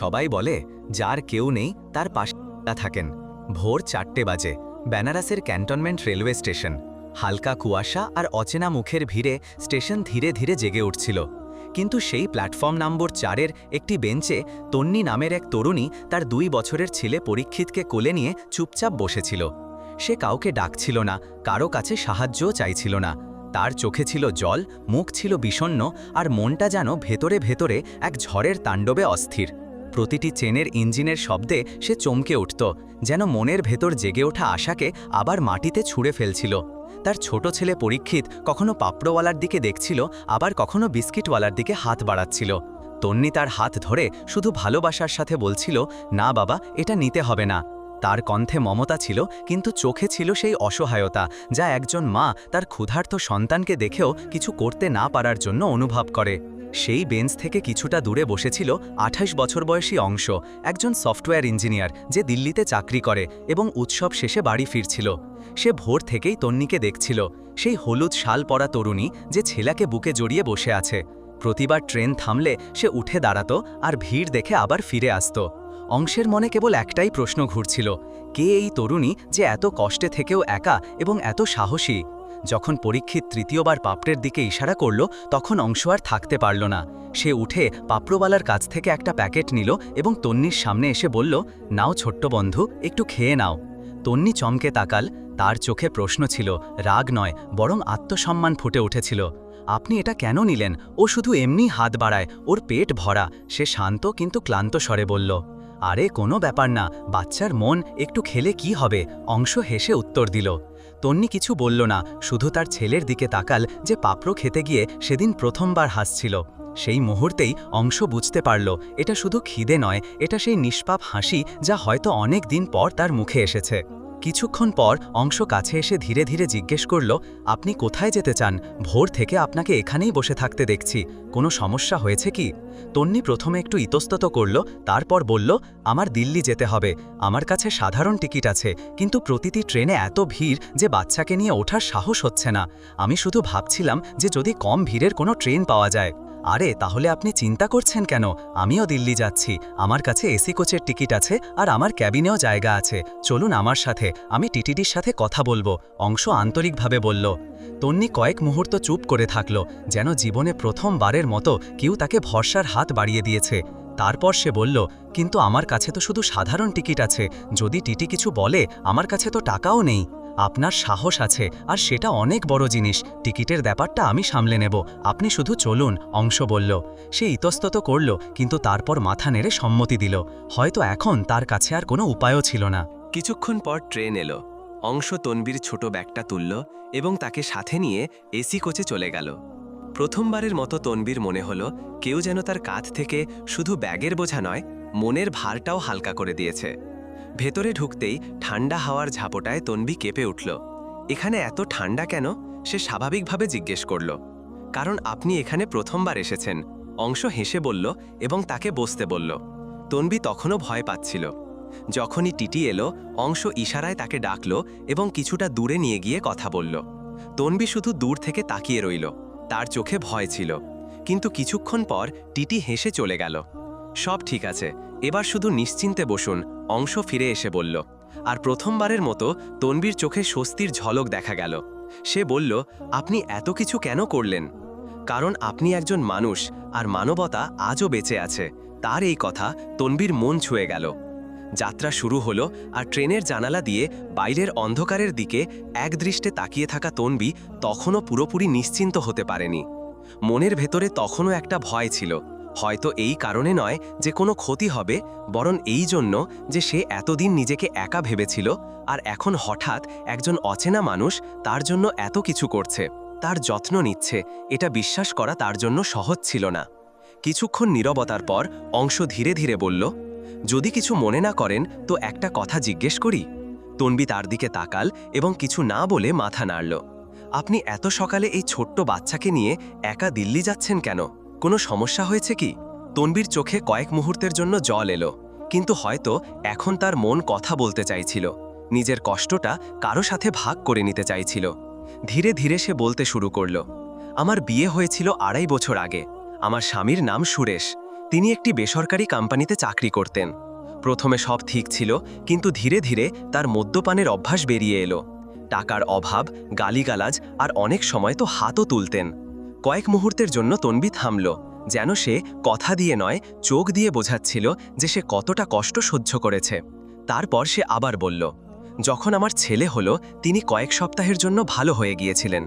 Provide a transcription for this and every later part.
সবাই বলে, যার কেউ নেই, তার পাশে থাকেন। ভোর চারটে বাজে, বেনারসের ক্যান্টনমেন্ট রেলওয়ে স্টেশন। হালকা কুয়াশা আর অচেনা মুখের ভিড়ে স্টেশন ধীরে ধীরে জেগে উঠছিল। কিন্তু সেই প্ল্যাটফর্ম নম্বর চারের একটি বেঞ্চে তন্নি নামের এক তরুণী তার দুই বছরের ছেলে পরীক্ষিতকে কোলে নিয়ে চুপচাপ বসেছিল। সে কাউকে ডাকছিল না, কারও কাছে সাহায্যও চাইছিল না। তার চোখে ছিল জল, মুখ ছিল বিষণ্ণ, আর মনটা যেন ভেতরে ভেতরে এক ঝড়ের তাণ্ডবে অস্থির। প্রতিটি চেনের ইঞ্জিনের শব্দে সে চমকে উঠত, যেন মনের ভেতর জেগে ওঠা আশাকে আবার মাটিতে ছুঁড়ে ফেলছিল। তার ছোট ছেলে পরীক্ষিত কখনো পাপড়োওয়ালার দিকে দেখছিল, আবার কখনো বিস্কিটওয়ালার দিকে হাত বাড়াচ্ছিল। তন্নি তার হাত ধরে শুধু ভালোবাসার সাথে বলছিল, না বাবা, এটা নিতে হবে না। তার কণ্ঠে মমতা ছিল, কিন্তু চোখে ছিল সেই অসহায়তা, যা একজন মা তার ক্ষুধার্ত সন্তানকে দেখেও কিছু করতে না পারার জন্য অনুভব করে। সেই বেঞ্চ থেকে কিছুটা দূরে বসেছিল আঠাশ বছর বয়সী অংশ, একজন সফটওয়্যার ইঞ্জিনিয়ার যে দিল্লিতে চাকরি করে এবং উৎসব শেষে বাড়ি ফিরছিল। সে ভোর থেকেই তন্নিকে দেখছিল। সেই হলুদ শাল পরা তরুণী যে ছেলাকে বুকে জড়িয়ে বসে আছে। প্রতিবার ট্রেন থামলে সে উঠে দাঁড়াতো আর ভিড় দেখে আবার ফিরে আসত। অংশের মনে কেবল একটাই প্রশ্ন ঘুরছিল, কে এই তরুণী যে এত কষ্টে থেকেও একা এবং এত সাহসী? যখন পরীক্ষিত তৃতীয়বার পাপড়ের দিকে ইশারা করল, তখন অংশ আর থাকতে পারল না। সে উঠে পাপড়োওয়ালার কাছ থেকে একটা প্যাকেট নিল এবং তন্নির সামনে এসে বলল, নাও ছোট্ট বন্ধু, একটু খেয়ে নাও। তন্নি চমকে তাকাল। তার চোখে প্রশ্ন ছিল, রাগ নয়, বরং আত্মসম্মান ফুটে উঠেছিল। আপনি এটা কেন নিলেন? ও শুধু এমনি হাত বাড়ায়, ওর পেট ভরা। সে শান্ত কিন্তু ক্লান্ত স্বরে বলল, আরে, কোনো ব্যাপার না, বাচ্চার মন, একটু খেলে কি হবে? অংশ হেসে উত্তর দিল তন্নি কিছু বলল না, শুধু তার ছেলের দিকে তাকাল যে পাপড়ো খেতে গিয়ে সেদিন প্রথমবার হাসছিল। সেই মুহূর্তেই অংশ বুঝতে পারল, এটা শুধু খিদে নয়, এটা সেই নিষ্পাপ হাসি যা হয়তো অনেক দিন পর তার মুখে এসেছে। কিছুক্ষণ পর অংশ কাছে এসে ধীরে ধীরে জিজ্ঞেস করল, আপনি কোথায় যেতে চান? ভোর থেকে আপনাকে এখানেই বসে থাকতে দেখছি। কোনো সমস্যা হয়েছে কি? তন্নি প্রথমে একটু ইতস্তত করল, তারপর বলল, আমার দিল্লি যেতে হবে। আমার কাছে সাধারণ টিকিট আছে, কিন্তু প্রতিটি ট্রেনে এত ভিড় যে বাচ্চাকে নিয়ে ওঠার সাহস হচ্ছে না। আমি শুধু ভাবছিলাম যে যদি কম ভিড়ের কোনো ট্রেন পাওয়া যায়। আরে, তাহলে আপনি চিন্তা করছেন কেন? আমিও দিল্লি যাচ্ছি। আমার কাছে এসি কোচের টিকিট আছে আর আমার ক্যাবিনেও জায়গা আছে। চলুন আমার সাথে। আমি টিটিডির সাথে কথা বলব। অংশ আন্তরিকভাবে বলল, তন্নি কয়েক মুহূর্ত চুপ করে থাকল, যেন জীবনে প্রথমবারের মতো কেউ তাকে ভরসার হাত বাড়িয়ে দিয়েছে। তারপর সে বলল, কিন্তু আমার কাছে তো শুধু সাধারণ টিকিট আছে। যদি টিটি কিছু বলে, আমার কাছে তো টাকাও নেই। আপনার সাহস আছে, আর সেটা অনেক বড় জিনিস। টিকিটের ব্যাপারটা আমি সামলে নেব। আপনি শুধু চলুন, অংশ বলল। সে ইতস্তত করল, কিন্তু তারপর মাথা নেড়ে সম্মতি দিল। হয়তো এখন তার কাছে আর কোনো উপায়ও ছিল না। কিছুক্ষণ পর ট্রেন এলো। অংশ তনবির ছোট ব্যাগটা তুলল এবং তাকে সাথে নিয়ে এসি কোচে চলে গেল। প্রথমবারের মতো তনবির মনে হলো, কেউ যেন তার কাঁধ থেকে শুধু ব্যাগের বোঝা নয়, মনের ভারটাও হালকা করে দিয়েছে। ভেতরে ঢুকতেই ঠান্ডা হাওয়ার ঝাপটায় তনবি কেঁপে উঠল। এখানে এত ঠান্ডা কেন? সে স্বাভাবিকভাবে জিজ্ঞেস করল। কারণ আপনি এখানে প্রথমবার এসেছেন। অংশ হেসে বলল এবং তাকে বসতে বলল। তনবি তখনও ভয় পাচ্ছিল। যখনই টিটি এলো, অংশ ইশারায় তাকে ডাকল এবং কিছুটা দূরে নিয়ে গিয়ে কথা বলল। তনবি শুধু দূর থেকে তাকিয়ে রইল। তার চোখে ভয় ছিল। কিন্তু কিছুক্ষণ পর টিটি হেসে চলে গেল। সব ঠিক আছে। এবার শুধু নিশ্চিন্তে বসুন। অংশ ফিরে এসে বলল, আর প্রথমবারের মতো তনবির চোখে স্বস্তির ঝলক দেখা গেল। সে বলল, আপনি এত কিছু কেন করলেন? কারণ আপনি একজন মানুষ, আর মানবতা আজও বেঁচে আছে। তার এই কথা তনবির মন ছুঁয়ে গেল। যাত্রা শুরু হলো আর ট্রেনের জানালা দিয়ে বাইরের অন্ধকারের দিকে একদৃষ্টে তাকিয়ে থাকা তনবি তখনও পুরোপুরি নিশ্চিন্ত হতে পারেনি। মনের ভেতরে তখনও একটা ভয় ছিল। হয়তো এই কারণে নয় যে কোনো ক্ষতি হবে, বরং এই জন্য যে সে এতদিন নিজেকে একা ভেবেছিল আর এখন হঠাৎ একজন অচেনা মানুষ তার জন্য এত কিছু করছে, তার যত্ন নিচ্ছে, এটা বিশ্বাস করা তার জন্য সহজ ছিল না। কিছুক্ষণ নীরবতার পর অংশ ধীরে ধীরে বলল, যদি কিছু মনে না করেন তো একটা কথা জিজ্ঞেস করি? তনবি তার দিকে তাকাল এবং কিছু না বলে মাথা নাড়ল, আপনি এত সকালে এই ছোট্ট বাচ্চাকে নিয়ে একা দিল্লি যাচ্ছেন কেন? কোনো সমস্যা হয়েছে কি? তনবির চোখে কয়েক মুহূর্তের জন্য জল এলো, কিন্তু হয়তো এখন তার মন কথা বলতে চাইছিল। নিজের কষ্টটা কারও সাথে ভাগ করে নিতে চাইছিল। ধীরে ধীরে সে বলতে শুরু করল, আমার বিয়ে হয়েছিল আড়াই বছর আগে। আমার স্বামীর নাম সুরেশ। তিনি একটি বেসরকারি কোম্পানিতে চাকরি করতেন। প্রথমে সব ঠিক ছিল, কিন্তু ধীরে ধীরে তার মদ্যপানের অভ্যাস বেরিয়ে এলো। টাকার অভাব, গালিগালাজ আর অনেক সময় তো হাতও তুলতেন। কয়েক মুহূর্তের জন্য তন্বি থামল, যেন সে কথা দিয়ে নয়, চোখ দিয়ে বোঝাচ্ছিল যে সে কতটা কষ্ট সহ্য করেছে। তারপর সে আবার বলল, যখন আমার ছেলে হলো, তিনি কয়েক সপ্তাহের জন্য ভালো হয়ে গিয়েছিলেন।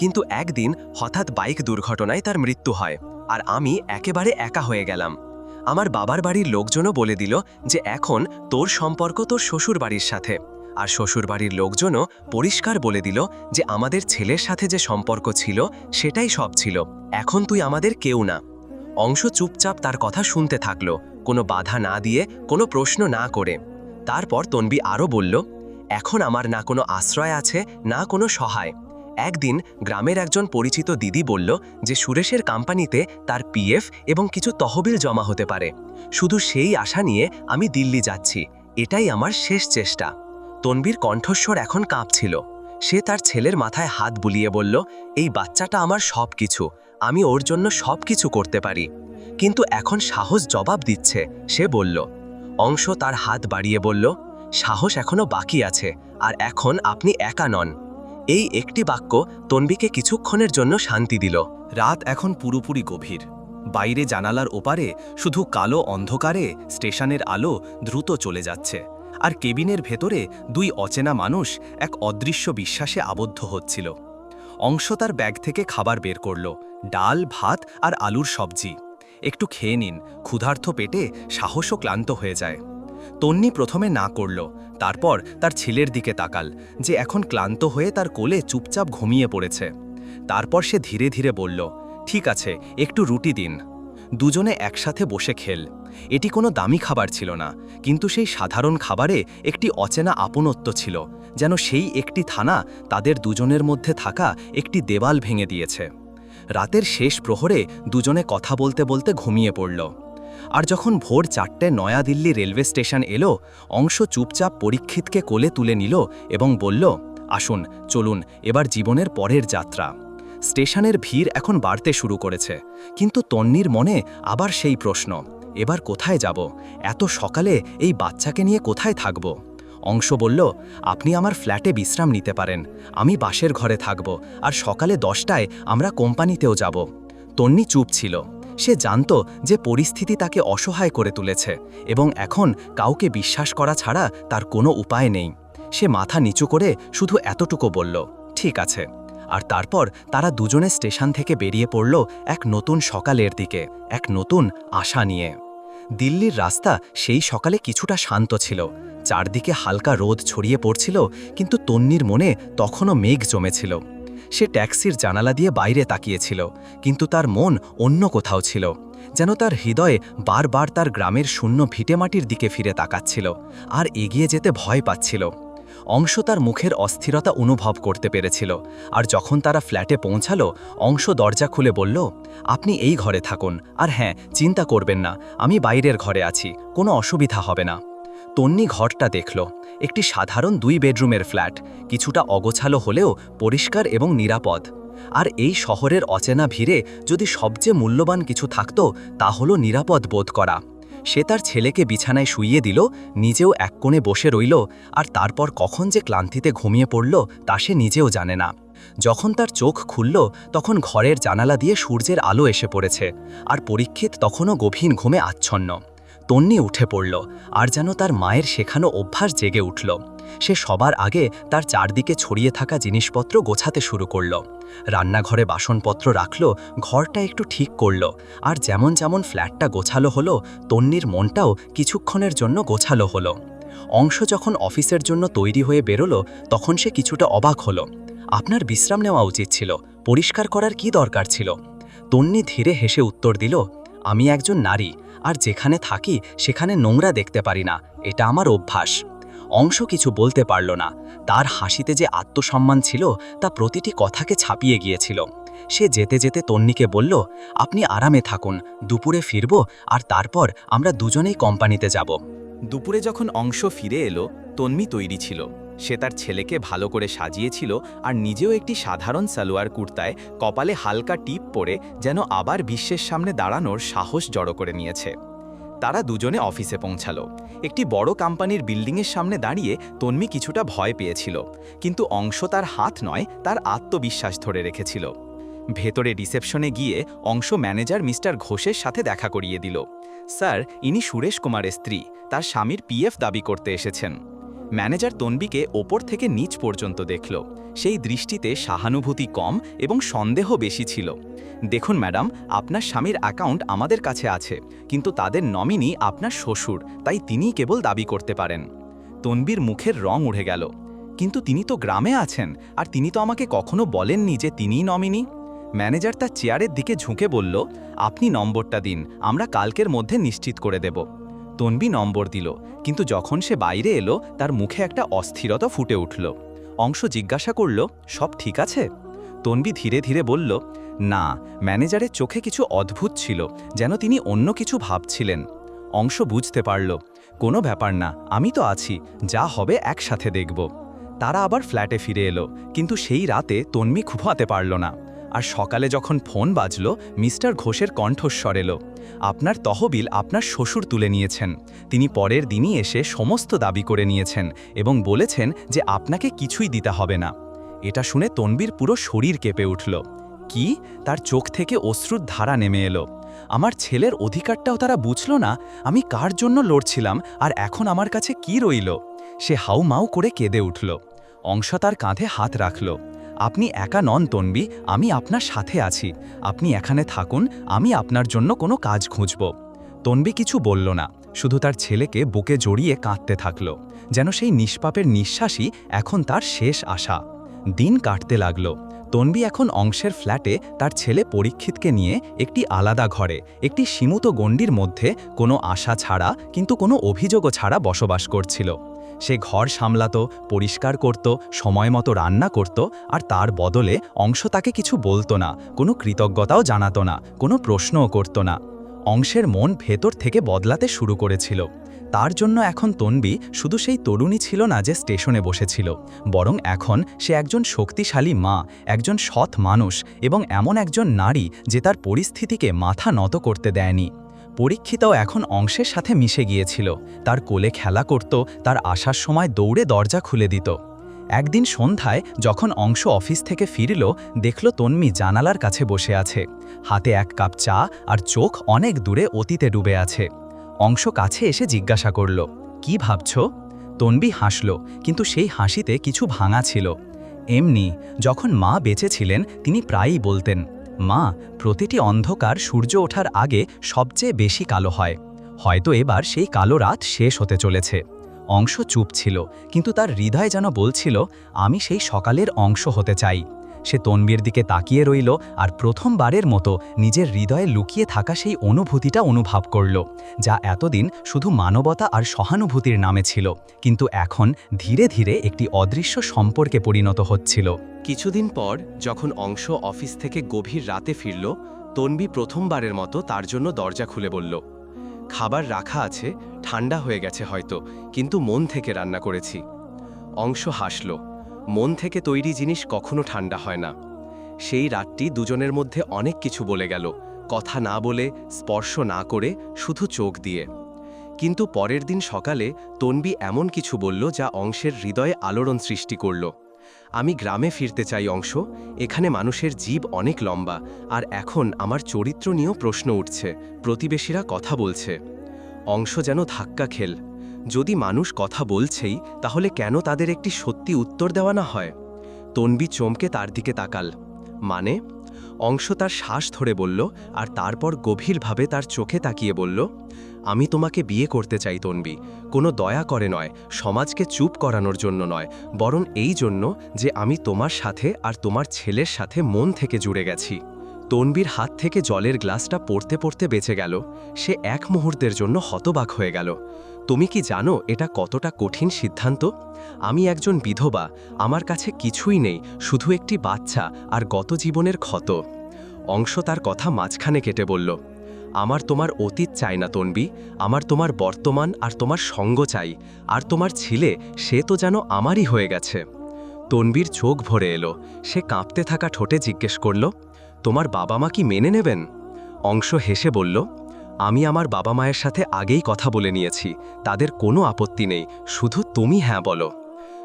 কিন্তু একদিন হঠাৎ বাইক দুর্ঘটনায় তার মৃত্যু হয়, আর আমি একেবারে একা হয়ে গেলাম। আমার বাবার বাড়ির লোকজনও বলে দিল যে এখন তোর সম্পর্ক তোর শ্বশুর বাড়ির সাথে। আর শ্বশুর বাড়ির লোকজনও পরিষ্কার বলে দিল যে আমাদের ছেলের সাথে যে সম্পর্ক ছিল, সেটাই সব ছিল। এখন তুই আমাদের কেউ না। অংশ চুপচাপ তার কথা শুনতে থাকল, কোনো বাধা না দিয়ে কোনো প্রশ্ন না করে। তারপর তনবি আরও বলল, এখন আমার না কোনো আশ্রয় আছে, না কোনো সহায়। একদিন গ্রামের একজন পরিচিত দিদি বলল যে সুরেশের কোম্পানিতে তার পিএফ এবং কিছু তহবিল জমা হতে পারে। শুধু সেই আশা নিয়ে আমি দিল্লি যাচ্ছি। এটাই আমার শেষ চেষ্টা। তনবীর কণ্ঠস্বর এখন কাঁপছিল। সে তার ছেলের মাথায় হাত বুলিয়ে বলল, এই বাচ্চাটা আমার সব কিছু আমি ওর জন্য সব কিছু করতে পারি। কিন্তু এখন সাহস জবাব দিচ্ছে, সে বলল। অংশ তার হাত বাড়িয়ে বলল, সাহস এখনও বাকি আছে, আর এখন আপনি একা নন। এই একটি বাক্য তনবিকে কিছুক্ষণের জন্য শান্তি দিল। রাত এখন পুরোপুরি গভীর। বাইরে জানালার ওপারে শুধু কালো অন্ধকারে স্টেশনের আলো দ্রুত চলে যাচ্ছে। আর কেবিনের ভেতরে দুই অচেনা মানুষ এক অদৃশ্য বিশ্বাসে আবদ্ধ হচ্ছিল। অংশ তার ব্যাগ থেকে খাবার বের করল, ডাল, ভাত আর আলুর সবজি। একটু খেয়ে নিন ক্ষুধার্থ পেটে সাহসও ক্লান্ত হয়ে যায়। তন্নি প্রথমে না করল, তারপর তার ছেলের দিকে তাকাল, যে এখন ক্লান্ত হয়ে তার কোলে চুপচাপ ঘুমিয়ে পড়েছে। তারপর সে ধীরে ধীরে বলল, ঠিক আছে, একটু রুটি দিন। দুজনে একসাথে বসে খেল। এটি কোনো দামি খাবার ছিল না, কিন্তু সেই সাধারণ খাবারে একটি অচেনা আপনত্ব ছিল, যেন সেই একটি থানা তাদের দুজনের মধ্যে থাকা একটি দেওয়াল ভেঙে দিয়েছে। রাতের শেষ প্রহরে দুজনে কথা বলতে বলতে ঘুমিয়ে পড়ল। আর যখন ভোর চারটে নয়াদিল্লি রেলওয়ে স্টেশন এলো, অংশ চুপচাপ পরীক্ষিতকে কোলে তুলে নিল এবং বলল, আসুন, চলুন, এবার জীবনের পরের যাত্রা। স্টেশনের ভিড় এখন বাড়তে শুরু করেছে, কিন্তু তন্নির মনে আবার সেই প্রশ্ন এবার কোথায় যাব? এত সকালে এই বাচ্চাকে নিয়ে কোথায় থাকব? অংশ বলল, আপনি আমার ফ্ল্যাটে বিশ্রাম নিতে পারেন। আমি বাসের ঘরে থাকব আর সকালে দশটায় আমরা কোম্পানিতেও যাব। তন্নি চুপ ছিল। সে জানত যে পরিস্থিতি তাকে অসহায় করে তুলেছে এবং এখন কাউকে বিশ্বাস করা ছাড়া তার কোনো উপায় নেই। সে মাথা নিচু করে শুধু এতটুকু বলল, ঠিক আছে। আর তারপর তারা দুজনে স্টেশন থেকে বেরিয়ে পড়ল এক নতুন সকালের দিকে, এক নতুন আশা নিয়ে। দিল্লির রাস্তা সেই সকালে কিছুটা শান্ত ছিল। চারদিকে হালকা রোদ ছড়িয়ে পড়ছিল, কিন্তু তন্নির মনে তখনও মেঘ জমেছিল। সে ট্যাক্সির জানালা দিয়ে বাইরে তাকিয়েছিল, কিন্তু তার মন অন্য কোথাও ছিল, যেন তার হৃদয়ে বারবার তার গ্রামের শূন্য ভিটেমাটির দিকে ফিরে তাকাচ্ছিল, আর এগিয়ে যেতে ভয় পাচ্ছিল। অংশ তার মুখের অস্থিরতা অনুভব করতে পেরেছিল। আর যখন তারা ফ্ল্যাটে পৌঁছালো, অংশ দরজা খুলে বলল, আপনি এই ঘরে থাকুন। আর হ্যাঁ চিন্তা করবেন না, আমি বাইরের ঘরে আছি, কোনো অসুবিধা হবে না। তন্নি ঘরটা দেখল, একটি সাধারণ দুই বেডরুমের ফ্ল্যাট, কিছুটা অগোছালো হলেও পরিষ্কার এবং নিরাপদ। আর এই শহরের অচেনা ভিড়ে যদি সবচেয়ে মূল্যবান কিছু থাকত, তা হলো নিরাপদ বোধ করা। সে তার ছেলেকে বিছানায় শুইয়ে দিল, নিজেও এক কোণে বসে রইল, আর তারপর কখন যে ক্লান্তিতে ঘুমিয়ে পড়ল তা সে নিজেও জানে না। যখন তার চোখ খুলল, তখন ঘরের জানালা দিয়ে সূর্যের আলো এসে পড়েছে, আর পরীক্ষিত তখনও গভীর ঘুমে আচ্ছন্ন। তন্নি উঠে পড়ল, আর যেন তার মায়ের শেখানো অভ্যাস জেগে উঠল। সে সবার আগে তার চারদিকে ছড়িয়ে থাকা জিনিসপত্র গোছাতে শুরু করল। রান্নাঘরে বাসনপত্র রাখল, ঘরটা একটু ঠিক করল, আর যেমন যেমন ফ্ল্যাটটা গোছালো হলো তন্নির মনটাও কিছুক্ষণের জন্য গোছালো হলো। অংশ যখন অফিসের জন্য তৈরি হয়ে বেরোলো, তখন সে কিছুটা অবাক হলো। আপনার বিশ্রাম নেওয়া উচিত ছিল, পরিষ্কার করার কি দরকার ছিল? তন্নি ধীরে হেসে উত্তর দিল, আমি একজন নারী, আর যেখানে থাকি সেখানে নোংরা দেখতে পারি না, এটা আমার অভ্যাস। অংশ কিছু বলতে পারল না। তার হাসিতে যে আত্মসম্মান ছিল, তা প্রতিটি কথাকে ছাপিয়ে গিয়েছিল। সে যেতে যেতে তন্নিকে বলল, আপনি আরামে থাকুন, দুপুরে ফিরব আর তারপর আমরা দুজনেই কোম্পানিতে যাব। দুপুরে যখন অংশ ফিরে এলো তন্মি তৈরি ছিল। সে তার ছেলেকে ভালো করে সাজিয়েছিল আর নিজেও একটি সাধারণ সালোয়ার কুর্তায় কপালে হালকা টিপ পরে যেন আবার বিশ্বের সামনে দাঁড়ানোর সাহস জড়ো করে নিয়েছে। তারা দুজনে অফিসে পৌঁছালো। একটি বড় কোম্পানির বিল্ডিংয়ের সামনে দাঁড়িয়ে তন্মি কিছুটা ভয় পেয়েছিল, কিন্তু অংশ তার হাত নয়, তার আত্মবিশ্বাস ধরে রেখেছিল। ভেতরে রিসেপশনে গিয়ে অংশ ম্যানেজার মিস্টার ঘোষের সাথে দেখা করিয়ে দিল। স্যার, ইনি সুরেশ কুমারের স্ত্রী, তার স্বামীর পিএফ দাবি করতে এসেছেন। ম্যানেজার তন্বিকে ওপর থেকে নিচ পর্যন্ত দেখল। সেই দৃষ্টিতে সহানুভূতি কম এবং সন্দেহ বেশি ছিল। দেখুন ম্যাডাম, আপনার স্বামীর অ্যাকাউন্ট আমাদের কাছে আছে, কিন্তু তাদের নমিনি আপনার শ্বশুর, তাই তিনিই কেবল দাবি করতে পারেন। তনবির মুখের রং উড়ে গেল। কিন্তু তিনি তো গ্রামে আছেন, আর তিনি তো আমাকে কখনো বলেননি যে তিনিই নমিনি? ম্যানেজার তার চেয়ারের দিকে ঝুঁকে বলল, আপনি নম্বরটা দিন, আমরা কালকের মধ্যে নিশ্চিত করে দেব। তনবি নম্বর দিল, কিন্তু যখন সে বাইরে এলো, তার মুখে একটা অস্থিরতা ফুটে উঠল। অংশ জিজ্ঞাসা করল, সব ঠিক আছে? তনবি ধীরে ধীরে বলল, না, ম্যানেজারের চোখে কিছু অদ্ভুত ছিল, যেন তিনি অন্য কিছু ভাবছিলেন। অংশ বুঝতে পারল, কোনো ব্যাপার না, আমি তো আছি, যা হবে একসাথে দেখব। তারা আবার ফ্ল্যাটে ফিরে এলো, কিন্তু সেই রাতে তন্মি ঘুমাতে পারল না। আর সকালে যখন ফোন বাজল, মিস্টার ঘোষের কণ্ঠস্বর এলো। আপনার তহবিল আপনার শ্বশুর তুলে নিয়েছেন। তিনি পরের দিনই এসে সমস্ত দাবি করে নিয়েছেন এবং বলেছেন যে আপনাকে কিছুই দিতে হবে না। এটা শুনে তনবীর পুরো শরীর কেঁপে উঠল। কি? তার চোখ থেকে অশ্রুর ধারা নেমে এলো। আমার ছেলের অধিকারটাও তারা বুঝল না? আমি কার জন্য লড়ছিলাম? আর এখন আমার কাছে কি রইল? সে হাউ মাউ করে কেঁদে উঠল। অংশ তার কাঁধে হাত রাখল। আপনি একা নন তনবি, আমি আপনার সাথে আছি। আপনি এখানে থাকুন, আমি আপনার জন্য কোনো কাজ খুঁজব। তনবি কিছু বলল না, শুধু তার ছেলেকে বুকে জড়িয়ে কাঁদতে থাকল, যেন সেই নিষ্পাপের নিঃশ্বাসই এখন তার শেষ আশা। দিন কাটতে লাগল, তনবি এখন অংশের ফ্ল্যাটে তার ছেলে পরীক্ষিতকে নিয়ে একটি আলাদা ঘরে, একটি সীমিত গণ্ডির মধ্যে কোনো আশা ছাড়া, কিন্তু কোনো অভিযোগও ছাড়া বসবাস করছিল। সে ঘর সামলাত, পরিষ্কার করত সময় মতো রান্না করত আর তার বদলে অংশ তাকে কিছু বলতো না, কোনো কৃতজ্ঞতাও জানাতো না, কোনো প্রশ্নও করত না। অংশের মন ভেতর থেকে বদলাতে শুরু করেছিল। তার জন্য এখন তনবি শুধু সেই তরুণী ছিল না যে স্টেশনে বসেছিল, বরং এখন সে একজন শক্তিশালী মা, একজন সৎ মানুষ এবং এমন একজন নারী যে তার পরিস্থিতিকে মাথা নত করতে দেয়নি। পরীক্ষিতাও এখন অংশের সাথে মিশে গিয়েছিল। তার কোলে খেলা করত, তার আসার সময় দৌড়ে দরজা খুলে দিত। একদিন সন্ধ্যায় যখন অংশ অফিস থেকে ফিরল, দেখল তন্মি জানালার কাছে বসে আছে। হাতে এক কাপ চা আর চোখ অনেক দূরে অতীতে ডুবে আছে। অংশ কাছে এসে জিজ্ঞাসা করল, কি ভাবছ? তন্বি হাসল, কিন্তু সেই হাসিতে কিছু ভাঙা ছিল। এমনি, যখন মা বেঁচে ছিলেন, তিনি প্রায়ই বলতেন মা, প্রতিটি অন্ধকার সূর্য ওঠার আগে সবচেয়ে বেশি কালো হয়। হয়তো এবার সেই কালো রাত শেষ হতে চলেছে। অংশ চুপ ছিল, কিন্তু তার হৃদয় যেন বলছিল, আমি সেই সকালের অংশ হতে চাই। সে তনবীর দিকে তাকিয়ে রইল আর প্রথমবারের মতো নিজের হৃদয়ে লুকিয়ে থাকা সেই অনুভূতিটা অনুভব করল, যা এতদিন শুধু মানবতা আর সহানুভূতির নামে ছিল, কিন্তু এখন ধীরে ধীরে একটি অদৃশ্য সম্পর্কে পরিণত হচ্ছিল। কিছুদিন পর যখন অংশ অফিস থেকে গভীর রাতে ফিরল, তন্বি প্রথমবারের মতো তার জন্য দরজা খুলে বলল, খাবার রাখা আছে, ঠান্ডা হয়ে গেছে হয়তো, কিন্তু মন থেকে রান্না করেছি। অংশ হাসল মন থেকে তৈরি জিনিস কখনো ঠান্ডা হয় না। সেই রাতটি দুজনের মধ্যে অনেক কিছু বলে গেল, কথা না বলে, স্পর্শ না করে, শুধু চোখ দিয়ে। কিন্তু পরের দিন সকালে তন্বি এমন কিছু বলল যা অংশের হৃদয়ে আলোড়ন সৃষ্টি করল। আমি গ্রামে ফিরতে চাই অংশ, এখানে মানুষের জীব অনেক লম্বা, আর এখন আমার চরিত্র নিয়েও প্রশ্ন উঠছে, প্রতিবেশীরা কথা বলছে। অংশ যেন ধাক্কা খেল। যদি মানুষ কথা বলছেই, তাহলে কেন তাদের একটি সত্যি উত্তর দেওয়া না হয়? তন্বি চমকে তার দিকে তাকাল। মানে? অংশ তার শ্বাস ধরে বলল, আর তারপর গভীরভাবে তার চোখে তাকিয়ে বলল, আমি তোমাকে বিয়ে করতে চাই তন্বি। কোনো দয়া করে নয়, সমাজকে চুপ করানোর জন্য নয়, বরং এই জন্য যে আমি তোমার সাথে আর তোমার ছেলের সাথে মন থেকে জুড়ে গেছি। তনবির হাত থেকে জলের গ্লাসটা পড়তে পড়তে বেঁচে গেল। সে এক মুহূর্তের জন্য হতবাক হয়ে গেল। তুমি কি জানো এটা কতটা কঠিন সিদ্ধান্ত? আমি একজন বিধবা, আমার কাছে কিছুই নেই, শুধু একটি বাচ্চা আর গত জীবনের ক্ষত। অংশ তার কথা মাঝখানে কেটে বলল, আমার তোমার অতীত চাই না তনবি, আমার তোমার বর্তমান আর তোমার সঙ্গ চাই, আর তোমার ছেলে, সে তো যেন আমারই হয়ে গেছে। তনবীর চোখ ভরে এলো, সে কাঁপতে থাকা ঠোঁটে জিজ্ঞেস করল, তোমার বাবা মা কি মেনে নেবেন? অংশ হেসে বলল আমি আমার বাবা মায়ের সাথে আগেই কথা বলে নিয়েছি। তাদের কোনো আপত্তি নেই। শুধু তুমি হ্যাঁ বলো।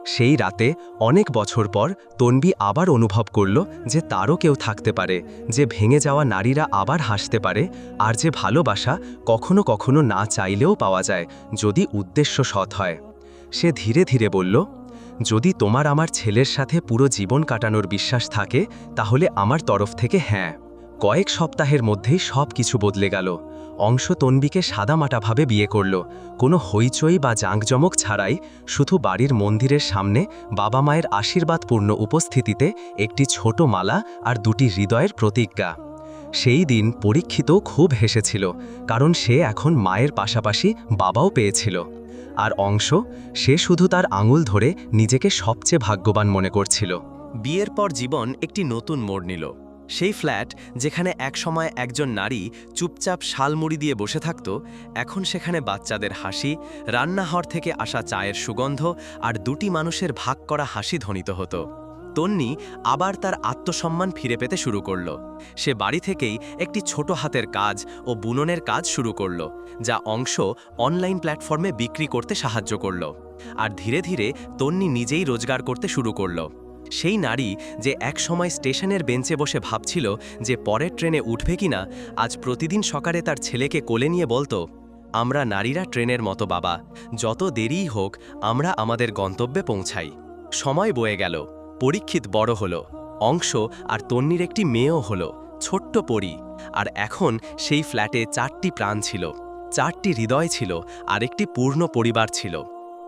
সেই রাতে, অনেক বছর পর, তনবি আবার অনুভব করল যে তারও কেউ থাকতে পারে, যে ভেঙে যাওয়া নারীরা আবার হাসতে পারে, আর যে ভালোবাসা কখনো কখনো না চাইলেও পাওয়া যায়, যদি উদ্দেশ্য সৎ হয়। সে ধীরে ধীরে বলল, যদি তোমার আমার ছেলের সাথে পুরো জীবন কাটানোর বিশ্বাস থাকে, তাহলে আমার তরফ থেকে হ্যাঁ। কয়েক সপ্তাহের মধ্যেই সব কিছু বদলে গেল। অংশ তন্বিকে সাদামাটাভাবে বিয়ে করল। কোনো হইচই বা জাঁকজমক ছাড়াই শুধু বাড়ির মন্দিরের সামনে বাবা মায়ের আশীর্বাদপূর্ণ উপস্থিতিতে একটি ছোট মালা আর দুটি হৃদয়ের প্রতিজ্ঞা। সেই দিন পরীক্ষিত খুব হেসেছিল, কারণ সে এখন মায়ের পাশাপাশি বাবাও পেয়েছিল। আর অংশ, সে শুধু তার আঙুল ধরে নিজেকে সবচেয়ে ভাগ্যবান মনে করছিল। বিয়ের পর জীবন একটি নতুন মোড় নিল। সেই ফ্ল্যাট যেখানে একসময় একজন নারী চুপচাপ শালমুড়ি দিয়ে বসে থাকত, এখন সেখানে বাচ্চাদের হাসি, রান্নাঘর থেকে আসা চায়ের সুগন্ধ আর দুটি মানুষের ভাগ করা হাসি ধ্বনিত হতো। তন্নি আবার তার আত্মসম্মান ফিরে পেতে শুরু করল। সে বাড়ি থেকেই একটি ছোট হাতের কাজ ও বুননের কাজ শুরু করল, যা অংশ অনলাইন প্ল্যাটফর্মে বিক্রি করতে সাহায্য করল। আর ধীরে ধীরে তন্নি নিজেই রোজগার করতে শুরু করল। সেই নারী যে একসময় স্টেশনের বেঞ্চে বসে ভাবছিল যে পরের ট্রেনে উঠবে কিনা, আজ প্রতিদিন সকালে তার ছেলেকে কোলে নিয়ে বলতো, আমরা নারীরা ট্রেনের মতো বাবা, যত দেরিই হোক আমরা আমাদের গন্তব্যে পৌঁছাই। সময় বয়ে গেল, পরীক্ষিত বড় হলো, অংশ আর তন্নির একটি মেয়েও হলো, ছোট্ট পরি, আর এখন সেই ফ্ল্যাটে চারটি প্রাণ ছিল, চারটি হৃদয় ছিল আর একটি পূর্ণ পরিবার ছিল।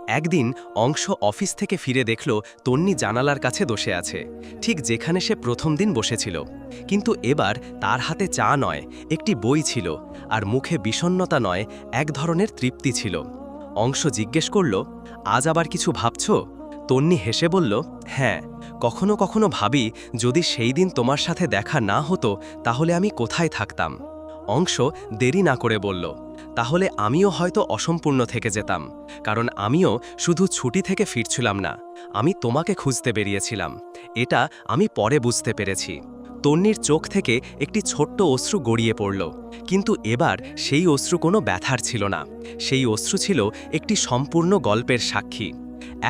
একদিন অংশ অফিস থেকে ফিরে দেখল তন্নি জানালার কাছে বসে আছে। ঠিক যেখানে সে প্রথম দিন বসেছিল। কিন্তু এবার তার হাতে চা নয়, একটি বই ছিল আর মুখে বিষণ্ণতা নয়, এক ধরনের তৃপ্তি ছিল। অংশ জিজ্ঞেস করল, আজ আবার কিছু ভাবছ? তন্নি হেসে বলল হ্যাঁ কখনো কখনো ভাবি যদি সেই দিন তোমার সাথে দেখা না হতো তাহলে আমি কোথায় থাকতাম? অংশ দেরি না করে বলল, তাহলে আমিও হয়তো অসম্পূর্ণ থেকে যেতাম, কারণ আমিও শুধু ছুটি থেকে ফিরছিলাম না, আমি তোমাকে খুঁজতে বেরিয়েছিলাম, এটা আমি পরে বুঝতে পেরেছি। তন্নির চোখ থেকে একটি ছোট্ট অশ্রু গড়িয়ে পড়ল, কিন্তু এবার সেই অশ্রু কোনো ব্যথার ছিল না, সেই অশ্রু ছিল একটি সম্পূর্ণ গল্পের সাক্ষী।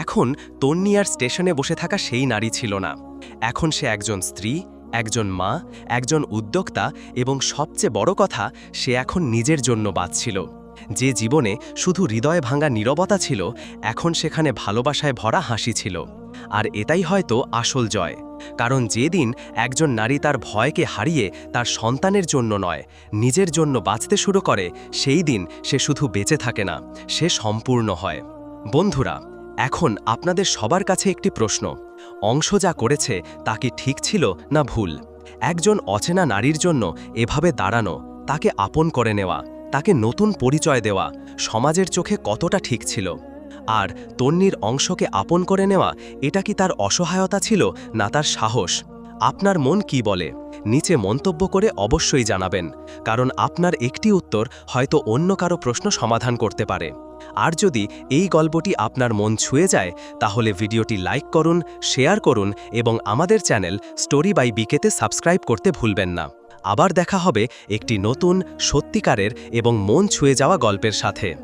এখন তন্নি আর স্টেশনে বসে থাকা সেই নারী ছিল না, এখন সে একজন স্ত্রী একজন মা, একজন উদ্যোক্তা এবং সবচেয়ে বড় কথা, সে এখন নিজের জন্য বাঁচছিল। যে জীবনে শুধু হৃদয় ভাঙা নীরবতা ছিল, এখন সেখানে ভালোবাসায় ভরা হাসি ছিল। আর এটাই হয়তো আসল জয়। কারণ যেদিন একজন নারী তার ভয়কে হারিয়ে তার সন্তানের জন্য নয়, নিজের জন্য বাঁচতে শুরু করে, সেই দিন সে শুধু বেঁচে থাকে না, সে সম্পূর্ণ হয়। বন্ধুরা এখন আপনাদের সবার কাছে একটি প্রশ্ন। অংশ যা করেছে তা কি ঠিক ছিল না ভুল? একজন অচেনা নারীর জন্য এভাবে দাঁড়ানো, তাকে আপন করে নেওয়া, তাকে নতুন পরিচয় দেওয়া সমাজের চোখে কতটা ঠিক ছিল? আর তন্নির অংশকে আপন করে নেওয়া, এটা কি তার অসহায়তা ছিল না তার সাহস? আপনার মন কি বলে? নিচে মন্তব্য করে অবশ্যই জানাবেন, কারণ আপনার একটি উত্তর হয়তো অন্য কারও প্রশ্ন সমাধান করতে পারে। আর যদি এই গল্পটি আপনার মন ছুঁয়ে যায়, তাহলে ভিডিওটি লাইক করুন, শেয়ার করুন এবং আমাদের চ্যানেল স্টোরি বাই বিকেতে সাবস্ক্রাইব করতে ভুলবেন না। আবার দেখা হবে একটি নতুন, সত্যিকারের এবং মন ছুঁয়ে যাওয়া গল্পের সাথে।